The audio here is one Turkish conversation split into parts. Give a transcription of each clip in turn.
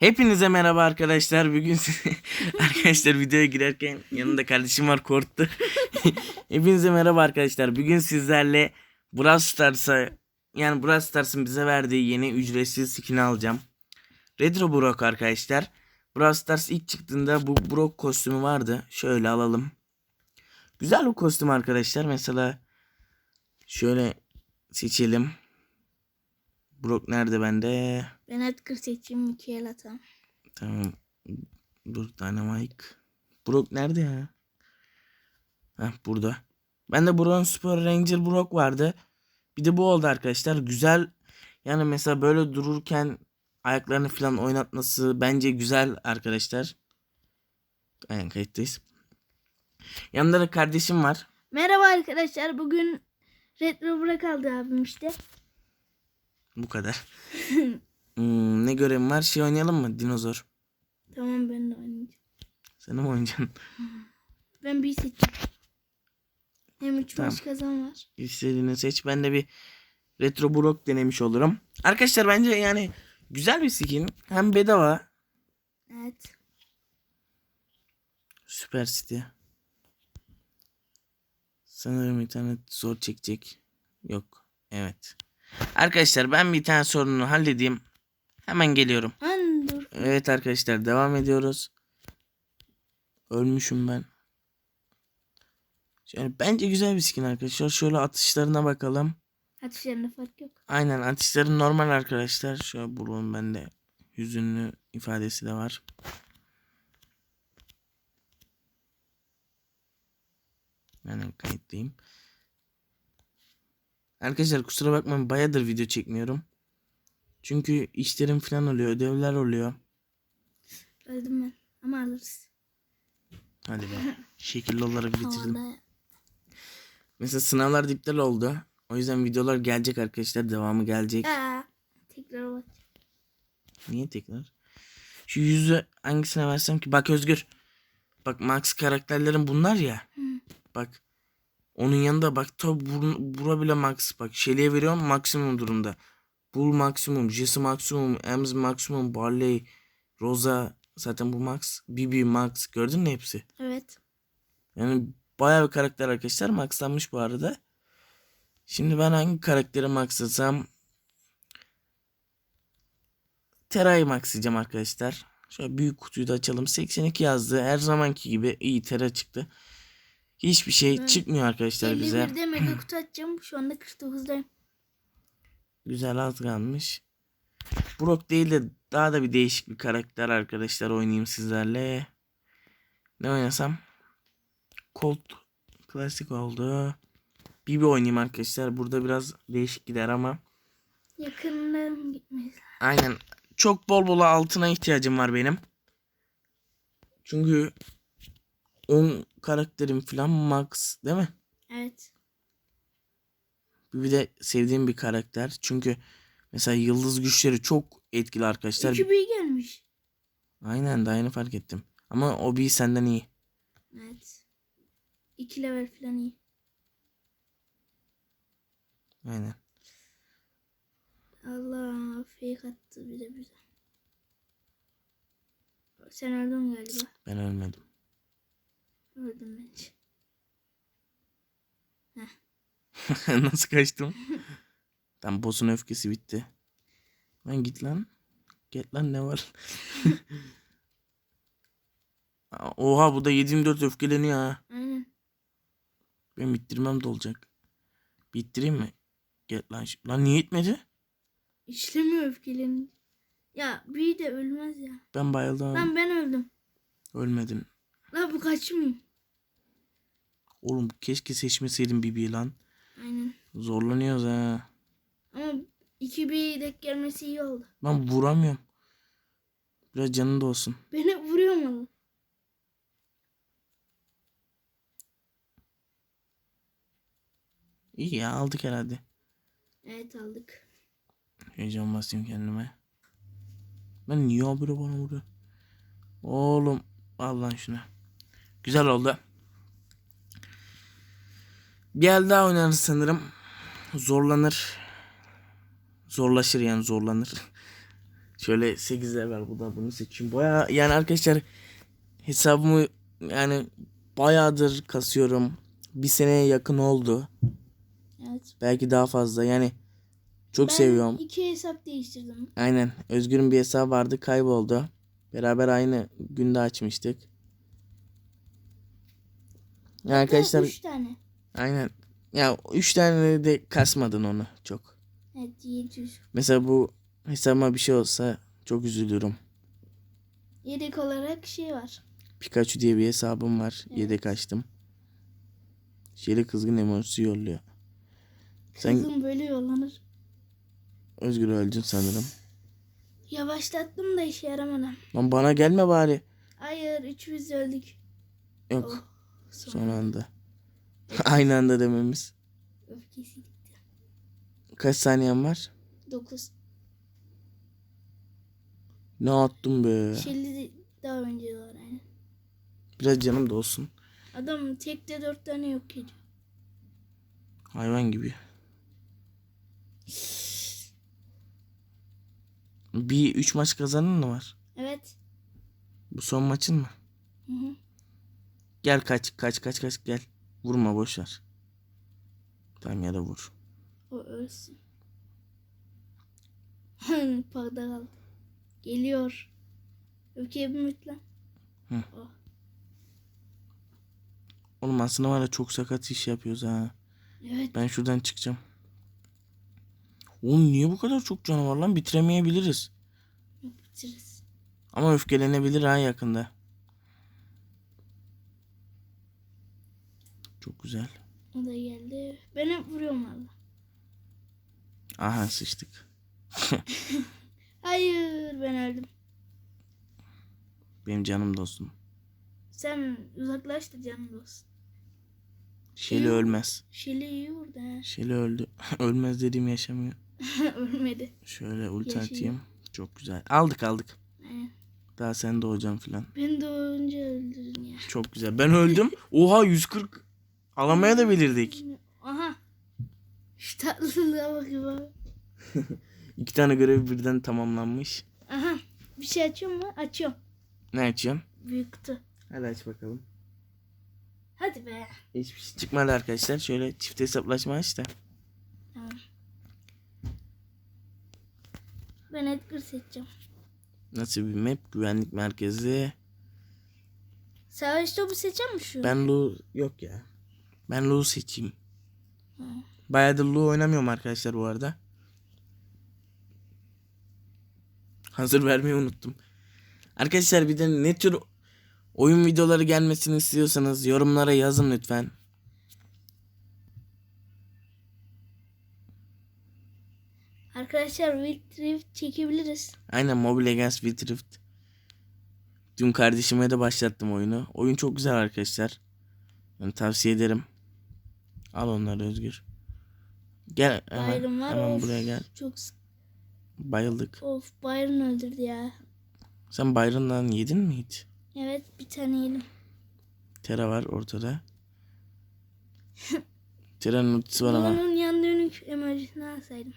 Hepinize merhaba arkadaşlar. Bugün arkadaşlar videoya girerken yanında kardeşim var korktu. Hepinize merhaba arkadaşlar. Bugün sizlerle Brawl Stars'a yani Brawl Stars'ın bize verdiği yeni ücretsiz skin'i alacağım. Retro Brock arkadaşlar. Brawl Stars ilk çıktığında bu Brock kostümü vardı. Şöyle alalım. Güzel bir kostüm arkadaşlar. Mesela şöyle seçelim. Brock nerede bende? Ben Edgar seçeyim Mikael atam. Tamam. Dur Dynamite. Brock nerede ya? Heh burada. Ben de Brock'un Super Ranger Brock vardı. Bir de bu oldu arkadaşlar. Güzel. Yani mesela böyle dururken ayaklarını falan oynatması bence güzel arkadaşlar. Aynen kayıttayız. Yanında da kardeşim var. Merhaba arkadaşlar. Bugün Retro Burak aldı abim işte. Bu kadar. Hmm, ne görevim var? Şey oynayalım mı? Dinozor. Tamam ben de oynayacağım. Sen mi oynayacaksın? Ben bir seçeyim. Hem üç Tamam. maç kazan var. İstediğini seç. Ben de bir retro Brock denemiş olurum. Arkadaşlar bence yani güzel bir skin. Hem bedava. Evet. Süper City. Sanırım internet zor çekecek. Yok. Evet. Arkadaşlar ben bir tane sorunu halledeyim. Hemen geliyorum. Lan dur. Evet arkadaşlar devam ediyoruz. Ölmüşüm ben. Yani bence güzel bir skin arkadaşlar. Şöyle atışlarına bakalım. Atışlarında fark yok. Aynen atışları normal arkadaşlar. Şöyle burun bende hüzünlü ifadesi de var. Hemen kayıtlayayım. Arkadaşlar kusura bakmayın bayadır video çekmiyorum. Çünkü işlerim falan oluyor, ödevler oluyor. Öldüm ben. Ama alırız. Hadi be. Şekilli olarak bitirdim. Havada. Mesela sınavlar iptal oldu. O yüzden videolar gelecek arkadaşlar. Devamı gelecek. Aa, tekrar bak. Niye tekrar? Şu yüzü hangisine versem ki? Bak Özgür. Bak Max karakterlerin bunlar ya. Bak. Onun yanında bak ta bur, bura bile Max. Bak Shelly'e veriyorum maksimum durumda. Bull maksimum, Jesse maksimum, Ems maksimum, Barley, Rosa. Zaten bu Max. Bibi Max. Gördün mü hepsi? Evet. Yani bayağı bir karakter arkadaşlar. Maxlanmış bu arada. Şimdi ben hangi karakteri maxlasam? Tera'yı maxlayacağım arkadaşlar. Şöyle büyük kutuyu da açalım. 82 yazdı. Her zamanki gibi iyi Tera çıktı. Hiçbir şey Evet. çıkmıyor arkadaşlar bize. 51'de mega kutu açacağım. Şu anda 49'dayım. Güzel az kalmış. Brock değil de daha da bir değişik bir karakter arkadaşlar oynayayım sizlerle. Ne oynasam? Colt klasik oldu. Bibi oynayayım arkadaşlar. Burada biraz değişik gider ama. Yakınlarım gitmez. Aynen. Çok bol bol altına ihtiyacım var benim. Çünkü 10 karakterim falan max değil mi? Evet. Bir de sevdiğim bir karakter. Çünkü mesela yıldız güçleri çok etkili arkadaşlar. İki büyü gelmiş. Aynen daha yeni fark ettim. Ama o bir senden iyi. Evet. İki level falan iyi. Aynen. Allah fake attı bir de bize. Sen öldün galiba. Ben ölmedim. Öldüm bence. Nasıl kaçtım? Tam boss'un öfkesi bitti. Lan git lan. Git lan ne var? Oha bu da 724 öfkeleniyor ha. Aynen. Ben bittirmem de olacak. Bittireyim mi? Get lan. Lan niye gitmedi? İşlemiyor öfkelerini. Ya büyü de ölmez ya. Ben bayıldım. Lan ben öldüm. Ölmedin. La bu kaçmıyor. Oğlum keşke seçmeseydim Bibi'yi lan. Aynen. Zorlanıyoruz ha. Ama iki büyü denk gelmesi iyi oldu. Ben vuramıyorum. Biraz canın da olsun. Beni vuruyor mu? İyi ya aldık herhalde. Evet aldık. Heyecan basayım kendime. Ben niye habire bana vuruyor? Oğlum al lan şunu. Güzel oldu. Bir el daha oynarız sanırım. Zorlanır. Zorlaşır yani zorlanır. Şöyle 8'ler var. Bu da bunu seçeyim. Baya yani arkadaşlar hesabımı yani bayağıdır kasıyorum. Bir seneye yakın oldu. Evet. Belki daha fazla. Yani çok ben seviyorum. iki hesap değiştirdim. Aynen. Özgür'ün bir hesabı vardı kayboldu. Beraber aynı günde açmıştık. Yani arkadaşlar Üç tane. Aynen. Ya 3 tane de kasmadın onu çok. Evet 700. Mesela bu hesabıma bir şey olsa çok üzülürüm. Yedek olarak şey var. Pikachu diye bir hesabım var. Evet. Yedek açtım. Şeyli kızgın emojisi yolluyor. Sen Kızım böyle yollanır. Özgür öldün sanırım. Yavaşlattım da işe yaramadı. Lan bana gelme bari. Hayır üçümüz öldük. Yok. Oh, son Son anda. Aynı anda dememiz. öfkesi. Kaç saniyen var? 9. Ne attım be. Şelli de daha önce var yani. Biraz canım da olsun. Adam tekte 4 tane yok ediyor. Hayvan gibi. Bir üç maç kazanın mı var? Evet. Bu son maçın mı? Hı hı. Gel kaç kaç kaç kaç gel. Vurma boş ver. Tamam ya da vur. O ölsün. Parda kaldı. Geliyor. Öfke bir müt lan. Hı. Oh. Oğlum aslında var ya çok sakat iş yapıyoruz ha. Evet. Ben şuradan çıkacağım. Oğlum niye bu kadar çok canı var lan? Bitiremeyebiliriz. Bitiririz. Ama öfkelenebilir ha yakında. Çok güzel. O da geldi. Ben hep vuruyorum valla. Aha sıçtık. Hayır ben öldüm. Benim canım dostum. Sen uzaklaş da canım olsun. Şeli Hı. ölmez. Şeli iyi vurdu ha. Şeli öldü. Ölmez dediğim yaşamıyor. Ölmedi. Şöyle ulti atayım. Çok güzel. Aldık aldık. Aynen. Daha sen doğacaksın filan. Ben de önce öldürdün ya. Çok güzel. Ben öldüm. Oha 140 alamaya da bilirdik. Aha. Şu tatlılığa bak ya. İki tane görev birden tamamlanmış. Aha. Bir şey açıyor mu? Açıyorum. Ne açıyorsun? Büyük kutu. Hadi aç bakalım. Hadi be. Hiçbir şey çıkmadı arkadaşlar. Şöyle çift hesaplaşma aç da. Tamam. Ben Edgar seçeceğim. Nasıl bir map? Güvenlik merkezi. Savaş topu seçeceğim mi şu? Ben Lu yok ya. Ben Lu seçeyim. Bayağıdır Lu oynamıyorum arkadaşlar bu arada. Hazır vermeyi unuttum. Arkadaşlar bir de ne tür oyun videoları gelmesini istiyorsanız yorumlara yazın lütfen. Arkadaşlar Wild Rift çekebiliriz. Aynen Mobile Legends Wild Rift. Dün kardeşime de başlattım oyunu. Oyun çok güzel arkadaşlar. Ben tavsiye ederim. Al onları Özgür. Gel hemen, Byron var. hemen of, buraya gel. Çok. Bayıldık. Of Byron öldürdü ya. Sen Byron'dan yedin mi hiç? Evet bir tane yedim. Tera var ortada. Tera'nın ultisi var ama. Onun yan dönük emojisini alsaydım.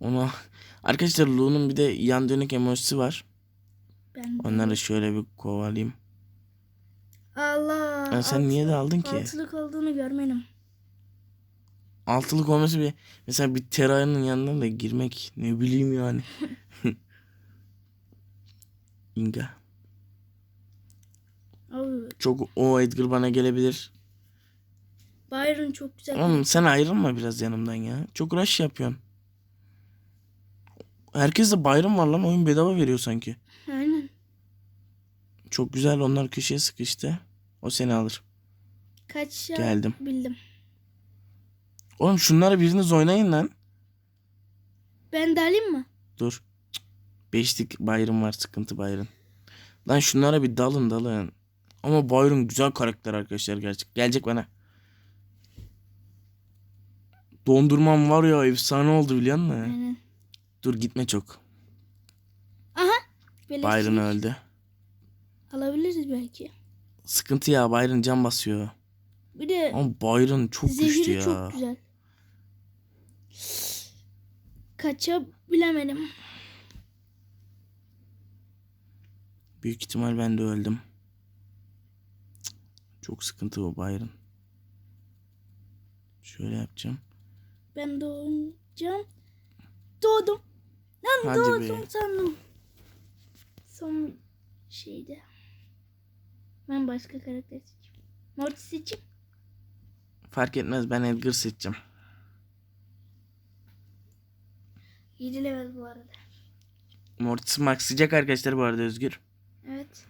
Onu arkadaşlar Lu'nun bir de yan dönük emojisi var. Ben de. Onları şöyle bir kovalayayım. Allah. Ya sen niye de aldın ki? Altılık olduğunu görmedim. Altılık olması bir mesela bir Tera'nın yanına da girmek ne bileyim yani. Inga. Abi, Çok o Edgar bana gelebilir. Byron çok güzel. Oğlum sen ayrılma biraz yanımdan ya. Çok rush yapıyorsun. Herkes de bayram var lan oyun bedava veriyor sanki. Aynen. Çok güzel onlar köşeye sıkıştı. O seni alır. Kaç Geldim. bildim. Oğlum şunları biriniz oynayın lan. Ben de alayım mı? Dur. Beşlik Byron var sıkıntı Byron. Lan şunlara bir dalın dalın. Ama Byron güzel karakter arkadaşlar gerçek. Gelecek bana. Dondurmam var ya efsane oldu biliyor musun? Aynen. Dur gitme çok. Byron şey öldü. Alabiliriz belki. Sıkıntı ya Byron can basıyor. Bir de Ama Byron çok güçlü zehri ya. çok güzel. Kaça bilemedim. Büyük ihtimal ben de öldüm. Çok sıkıntı bu Byron. Şöyle yapacağım. Ben doğacağım. Doğdum. Lan Hadi doğdum be. sandım. Son şeyde. Ben başka karakter seçeyim. Mortis seçeyim. Fark etmez ben Edgar seçeceğim. 7 level bu arada. Mortis maxlayacak arkadaşlar bu arada Özgür. Evet.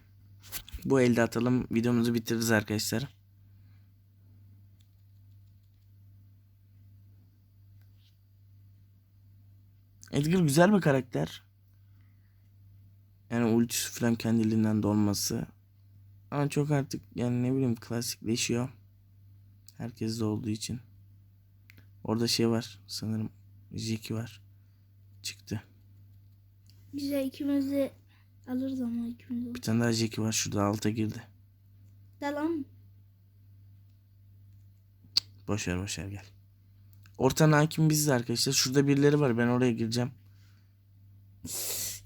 Bu elde atalım. Videomuzu bitiririz arkadaşlar. Edgar güzel bir karakter. Yani ultisi falan kendiliğinden dolması. Ama çok artık yani ne bileyim klasikleşiyor. Herkes de olduğu için. Orada şey var sanırım. Jackie var. Çıktı. Güzel ikimiz de alırız ama ikimiz de. Bir tane daha Jackie var. Şurada alta girdi. Dalan. Boşver boşver gel. Ortanın hakim biziz arkadaşlar. Şurada birileri var. Ben oraya gireceğim.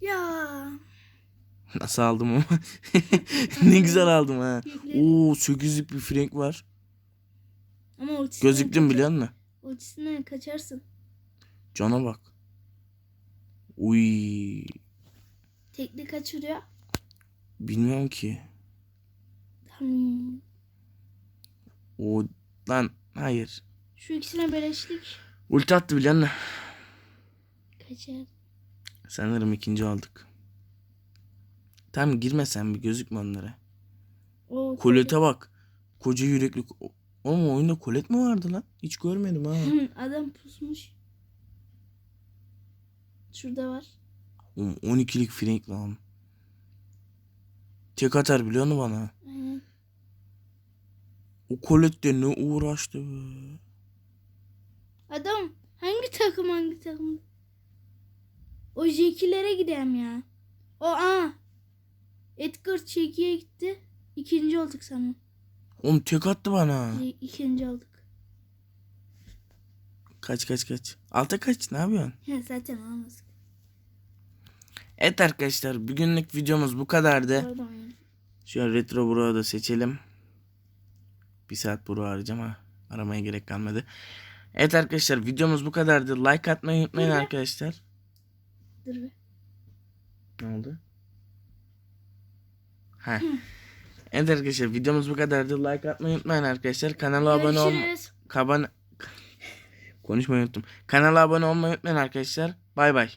Ya. Nasıl aldım ama? ne güzel aldım ha. Oo 800'lük bir Frank var. Ama ultisinden Gözüktüm kaçar- biliyor musun? Ultisinden kaçarsın. Cana bak. Uy. Tekli kaçırıyor. Bilmiyorum ki. Hmm. O lan hayır. Şu ikisine beleşlik Ulti attı biliyor musun? kaçar. Sanırım ikinci aldık. Tamam girme sen bir gözükme onlara. O bak. Koca yürekli. Oğlum oyunda kolet mi vardı lan? Hiç görmedim ha. Adam pusmuş. Şurada var. Oğlum 12'lik Frank lan. Tek atar biliyor musun bana? Aynen. O kolette ne uğraştı be. Adam hangi takım hangi takım? O Jackie'lere gidelim ya. O a. Edgar Jackie'ye gitti. İkinci olduk sana. Oğlum tek attı bana. İ- İkinci olduk. Kaç kaç kaç. Alta kaç ne yapıyorsun? Ya zaten olmaz. Evet arkadaşlar bugünlük videomuz bu kadardı. Pardon ya. Şöyle retro Burak'ı da seçelim. Bir saat Burak'ı arayacağım ha. Aramaya gerek kalmadı. Evet arkadaşlar videomuz bu kadardı. Like atmayı unutmayın be. arkadaşlar. Dur be. Ne oldu? Ha. Evet arkadaşlar videomuz bu kadardı. Like atmayı unutmayın arkadaşlar. Kanala abone Görüşürüz. Kaban... Konuşmayı unuttum. Kanala abone olmayı unutmayın arkadaşlar. Bay bay.